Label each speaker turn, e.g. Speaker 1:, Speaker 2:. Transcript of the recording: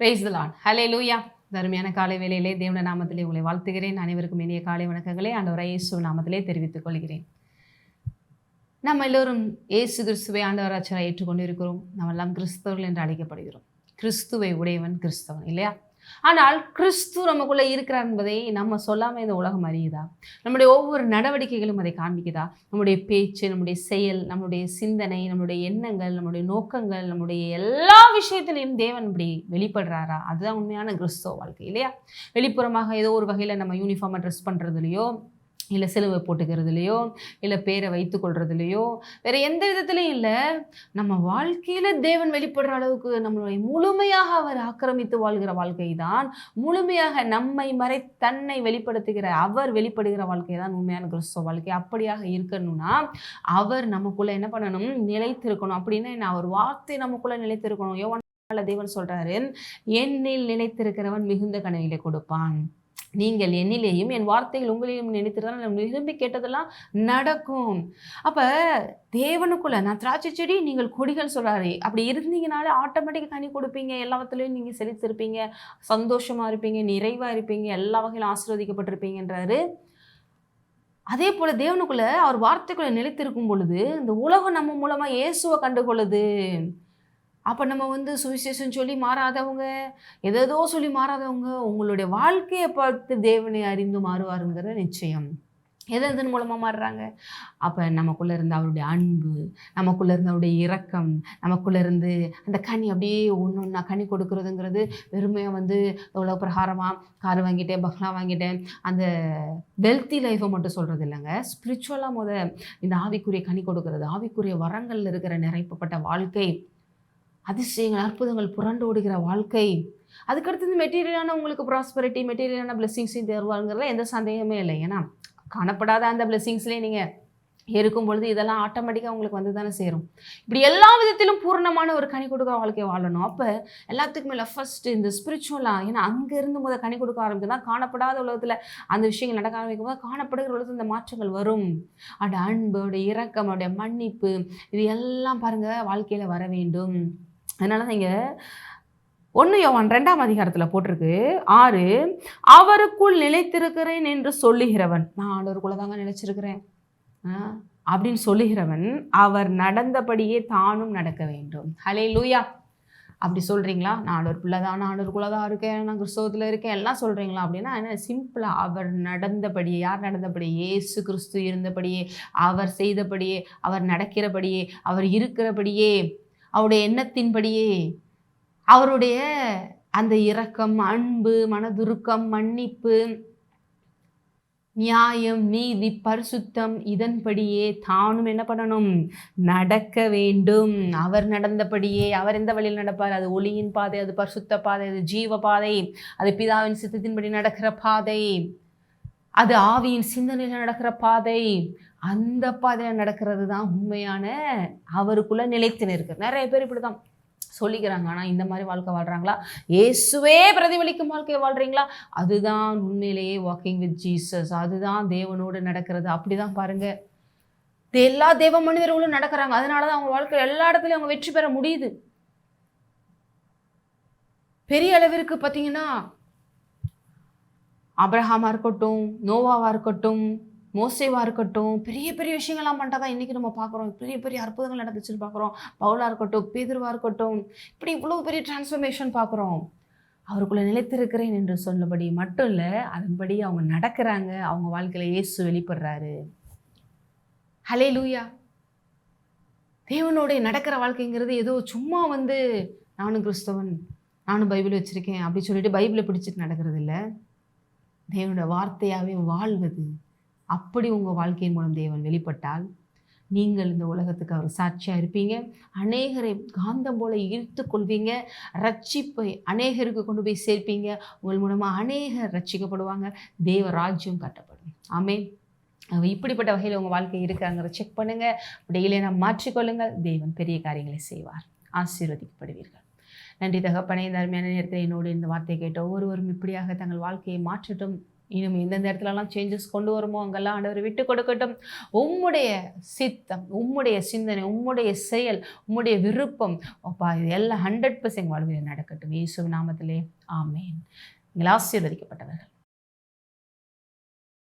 Speaker 1: Price லான் ஹலே லூயா தருமையான காலை வேலையிலே தேவன நாமத்திலே உங்களை வாழ்த்துகிறேன். அனைவருக்கும் இனிய காலை வணக்கங்களே ஆண்டவரை இயேசு நாமத்திலே தெரிவித்துக் கொள்கிறேன். நம்ம எல்லோரும் இயேசு கிறிஸ்துவை ஆண்டவராச்சராக ஏற்றுக்கொண்டு இருக்கிறோம் நம்ம எல்லாம் கிறிஸ்தவர்கள் என்று அழைக்கப்படுகிறோம். கிறிஸ்துவை உடையவன் கிறிஸ்தவன் இல்லையா? ஆனால் கிறிஸ்து நமக்குள்ளே இருக்கிறார் என்பதை நம்ம சொல்லாமல் இந்த உலகம் அறியுதா? நம்முடைய ஒவ்வொரு நடவடிக்கைகளும் அதை காண்பிக்குதா? நம்முடைய பேச்சு நம்முடைய செயல் நம்முடைய சிந்தனை நம்முடைய எண்ணங்கள் நம்முடைய நோக்கங்கள் நம்முடைய எல்லா விஷயத்திலையும் தேவன் இப்படி வெளிப்படுறாரா? அதுதான் உண்மையான கிறிஸ்துவ வாழ்க்கை இல்லையா? வெளிப்புறமாக ஏதோ ஒரு வகையில் நம்ம யூனிஃபார்மாக ட்ரெஸ் பண்ணுறதுலையோ இல்லை சிலுவை போட்டுக்கிறதுலையோ இல்லை பேரை வைத்து கொள்றதுலையோ வேறு எந்த விதத்துலையும் இல்லை. நம்ம வாழ்க்கையில் தேவன் வெளிப்படுற அளவுக்கு நம்மளுடைய முழுமையாக அவர் ஆக்கிரமித்து வாழ்கிற வாழ்க்கை தான் முழுமையாக நம்மை மறை தன்னை வெளிப்படுத்துகிற அவர் வெளிப்படுகிற வாழ்க்கை தான் உண்மையான கிறிஸ்தவ வாழ்க்கை. அப்படியாக இருக்கணும்னா அவர் நமக்குள்ளே என்ன பண்ணணும்? நிலைத்திருக்கணும். அப்படின்னா என்ன? அவர் வார்த்தை நமக்குள்ளே நிலைத்திருக்கணும். யோவான தேவன் சொல்கிறாரு என்னில் நிலைத்திருக்கிறவன் மிகுந்த கனவிலே கொடுப்பான். நீங்கள் என்னிலேயும் என் வார்த்தைகள் உங்களையும் நினைத்திருந்தால் நம்ம விரும்பி கேட்டதெல்லாம் நடக்கும். அப்போ தேவனுக்குள்ள நான் திராட்சை செடி நீங்கள் கொடிகள் சொல்கிறாரு அப்படி இருந்தீங்கனாலே ஆட்டோமேட்டிக்காக கனி கொடுப்பீங்க. எல்லாத்துலேயும் நீங்கள் செழித்திருப்பீங்க. சந்தோஷமாக இருப்பீங்க நிறைவாக இருப்பீங்க. எல்லா வகையிலும் ஆசீர்வதிக்கப்பட்டிருப்பீங்கன்றாரு. அதே போல் தேவனுக்குள்ளே அவர் வார்த்தைக்குள்ளே நிலைத்திருக்கும் பொழுது இந்த உலகம் நம்ம மூலமாக இயேசுவை கண்டுகொள்ளுது. அப்போ நம்ம வந்து சுவிசேஷம் சொல்லி மாறாதவங்க எதேதோ சொல்லி மாறாதவங்க உங்களுடைய வாழ்க்கையை பார்த்து தேவனை அறிந்து மாறுவாருங்கிற நிச்சயம். எதை எதன் மூலமாக மாறுறாங்க? அப்போ நமக்குள்ளே இருந்த அவருடைய அன்பு நமக்குள்ளே இருந்த அவருடைய இரக்கம் நமக்குள்ளே இருந்து அந்த கனி அப்படியே ஒன்று ஒன்றா கனி கொடுக்குறதுங்கிறது வெறுமையாக வந்து உலக பிரகாரமாக கார் வாங்கிட்டேன் பங்களா வாங்கிட்டேன். அந்த வெல்த்தி லைஃப்பை மட்டும் சொல்கிறது இல்லைங்க. ஸ்பிரிச்சுவலாக முத இந்த ஆவிக்குரிய கனி கொடுக்கறது ஆவிக்குரிய வரங்களில் இருக்கிற நிறைப்பப்பட்ட வாழ்க்கை. அதிசயங்கள் அற்புதங்கள் புரண்டு ஓடுகிற வாழ்க்கை. அதுக்கடுத்து இந்த மெட்டீரியலான உங்களுக்கு ப்ராஸ்பரிட்டி மெட்டீரியலான பிளெஸிங்ஸையும் தருவாங்கிறதுல எந்த சந்தேகமே இல்லை. ஏன்னா காணப்படாத அந்த பிளெஸிங்ஸ்லேயே நீங்கள் இருக்கும் பொழுது இதெல்லாம் ஆட்டோமேட்டிக்காக உங்களுக்கு வந்து தானே சேரும். இப்படி எல்லா விதத்திலும் பூர்ணமான ஒரு கனி கொடுக்குற வாழ்க்கையை வாழணும். அப்போ எல்லாத்துக்கும் மேலே ஃபஸ்ட்டு இந்த ஸ்பிரிச்சுவலாக ஏன்னா அங்கேருந்து முதல் கனி கொடுக்க ஆரம்பிக்குதுன்னா காணப்படாத உலகத்தில் அந்த விஷயங்கள் நடக்க ஆரம்பிக்கும் போது காணப்படுகிற உலகத்தில் இந்த மாற்றங்கள் வரும். அவருடைய அன்பு அவருடைய இரக்கம் அவருடைய மன்னிப்பு இது எல்லாம் பாருங்கள் வாழ்க்கையில் வர வேண்டும். அதனால தான் இங்கே ஒன்று யோவான் ரெண்டாம் அதிகாரத்தில் போட்டிருக்கு. ஆறு அவருக்குள் நிலைத்திருக்கிறேன் என்று சொல்லுகிறவன். நான் ஆண்டவருக்குள்ளே தாங்க நினைச்சிருக்கிறேன் அப்படின்னு சொல்லுகிறவன் அவர் நடந்தபடியே தானும் நடக்க வேண்டும். ஹலே லூயா அப்படி சொல்கிறீங்களா நான் ஆண்டவர் பிள்ளை தான் நான் ஆண்டவருக்குள்ளே தான் இருக்கேன் நான் கிறிஸ்தவத்தில் இருக்கேன் எல்லாம் சொல்கிறீங்களா அப்படின்னா என்ன சிம்பிளாக அவர் நடந்தபடியே யார் நடந்தபடியே? ஏசு கிறிஸ்து இருந்தபடியே அவர் செய்தபடியே அவர் நடக்கிறபடியே அவர் இருக்கிறபடியே அவருடைய எண்ணத்தின்படியே அவருடைய அந்த இரக்கம் அன்பு மனதுருக்கம் மன்னிப்பு நியாயம் நீதி பரிசுத்தம் இதன்படியே தானும் என்ன பண்ணணும்? நடக்க வேண்டும். அவர் நடந்தபடியே அவர் எந்த வழியில் நடப்பார்? அது ஒளியின் பாதை அது பரிசுத்த பாதை அது ஜீவ பாதை அது பிதாவின் சித்தத்தின்படி நடக்கிற பாதை. அது ஆவியின் சிந்தனையில் நடக்கிற பாதை. அந்த பாதையில் நடக்கிறது தான் உண்மையான அவருக்குள்ள நிலைத்து நிற்கு நிறைய பேர் இப்படி தான் சொல்லிக்கிறாங்க. ஆனால் இந்த மாதிரி வாழ்க்கை வாழ்கிறாங்களா இயேசுவே பிரதிபலிக்கும் வாழ்க்கையை வாழ்கிறீங்களா அதுதான் உண்மையிலேயே வாக்கிங் வித் ஜீசஸ் அதுதான் தேவனோடு நடக்கிறது. அப்படி தான் பாருங்கள் எல்லா தேவ மனிதர்களும் நடக்கிறாங்க. அதனால தான் அவங்க வாழ்க்கை எல்லா இடத்துலையும் அவங்க வெற்றி பெற முடியுது. பெரிய அளவிற்கு பார்த்தீங்கன்னா அப்ரஹாமாக இருக்கட்டும் நோவாவாக இருக்கட்டும் மோசேவாக இருக்கட்டும் பெரிய பெரிய விஷயங்கள்லாம் பண்ணிட்டா தான் இன்றைக்கி நம்ம பார்க்குறோம். பெரிய பெரிய அற்புதங்கள் நடந்துச்சுன்னு பார்க்குறோம். பவுலாக இருக்கட்டும் பேதுருவாக இருக்கட்டும் இப்படி இவ்வளோ பெரிய டிரான்ஸ்ஃபர்மேஷன் பார்க்குறோம். அவருக்குள்ளே நிலைத்திருக்கிறேன் என்று சொன்னபடி மட்டும் இல்லை அதன்படி அவங்க நடக்கிறாங்க. அவங்க வாழ்க்கையில் இயேசு வெளிப்படுறாரு. ஹலே லூயா தேவனோடைய நடக்கிற வாழ்க்கைங்கிறது ஏதோ சும்மா வந்து நானும் கிறிஸ்தவன் நானும் பைபிள் வச்சுருக்கேன் அப்படி சொல்லிட்டு பைபிளை பிடிச்சிட்டு நடக்கிறது இல்லை தேவனோட வார்த்தையாகவே வாழ்வது. அப்படி உங்கள் வாழ்க்கையின் மூலம் தேவன் வெளிப்பட்டால் நீங்கள் இந்த உலகத்துக்கு அவர் சாட்சியாக இருப்பீங்க. அநேகரை காந்தம் போல ஈர்த்து கொள்வீங்க. ரட்சிப்பை அநேகருக்கு கொண்டு போய் சேர்ப்பீங்க. உங்கள் மூலமாக அநேகர் ரட்சிக்கப்படுவாங்க. தேவ ராஜ்யம் கட்டப்படும். ஆமே இப்படிப்பட்ட வகையில் உங்கள் வாழ்க்கை இருக்காங்கிற செக் பண்ணுங்கள் டெய்லியை நாம் மாற்றிக்கொள்ளுங்கள். தேவன் பெரிய காரியங்களை செய்வார். ஆசீர்வதிக்கப்படுவீர்கள். நன்றி தகப்பனை இந்த அருமையான நேரத்தில் என்னோடு இந்த வார்த்தையை கேட்ட ஒவ்வொருவரும் இப்படியாக தங்கள் வாழ்க்கையை மாற்றட்டும். இன்னும் எந்தெந்த இடத்துலலாம் சேஞ்சஸ் கொண்டு வருமோ அங்கெல்லாம் ஆண்டவர் விட்டு கொடுக்கட்டும். உம்முடைய சித்தம் உம்முடைய சிந்தனை உம்முடைய செயல் உம்முடைய விருப்பம் அப்பா இது எல்லாம் ஹண்ட்ரட் பர்சன்ட் வாழ்வில் நடக்கட்டும். இயேசு நாமத்திலே ஆமேன். நீங்கள் ஆசீர்வதிக்கப்பட்டவர்கள்.